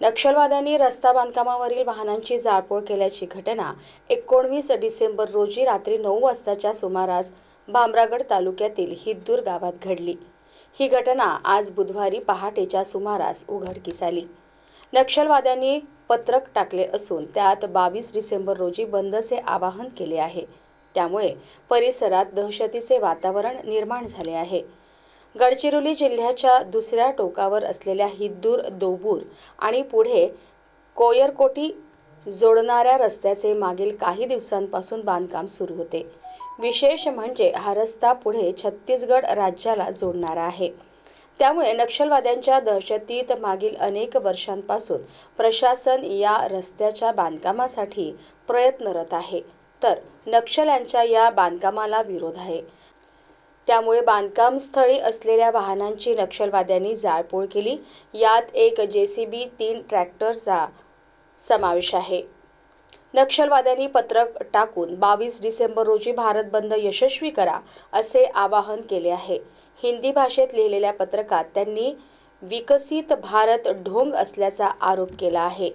नक्षलवाद्यांनी रस्ता बांधकामावरील वाहनांची जाळपोळ केल्याची घटना एकोणवीस डिसेंबर रोजी रात्री नऊ वाजताच्या सुमारास भामरागड तालुक्यातील हिद्दूर गावात घडली. ही घटना आज बुधवारी पहाटेच्या सुमारास उघडकीस आली. नक्षलवाद्यांनी पत्रक टाकले असून त्यात बावीस डिसेंबर रोजी बंदचे आवाहन केले आहे. त्यामुळे परिसरात दहशतीचे वातावरण निर्माण झाले आहे. गडचिरोली जिल्ह्याच्या दुसऱ्या टोकावर असलेल्या हिद्दूर दोबूर आणि पुढे कोयरकोटी जोडणाऱ्या रस्त्याचे मागील काही दिवसांपासून बांधकाम सुरू होते. विशेष म्हणजे हा रस्ता पुढे छत्तीसगड राज्याला जोडणारा आहे. त्यामुळे नक्षलवाद्यांच्या दहशतीत मागील अनेक वर्षांपासून प्रशासन या रस्त्याच्या बांधकामासाठी प्रयत्नरत आहे. तर नक्षल्यांच्या या बांधकामाला विरोध आहे. त्यामुळे बांधकाम स्थळी असलेल्या वाहनांची नक्षलवाद्यांनी जाळपोळ केली. यात एक जेसीबी तीन ट्रॅक्टरचा समावेश आहे. नक्षलवाद्यांनी पत्रक टाकून बावीस डिसेंबर रोजी भारत बंद यशस्वी करा असे आवाहन केले आहे. हिंदी भाषेत लिहिलेल्या पत्रकात त्यांनी विकसित भारत ढोंग असल्याचा आरोप केला आहे.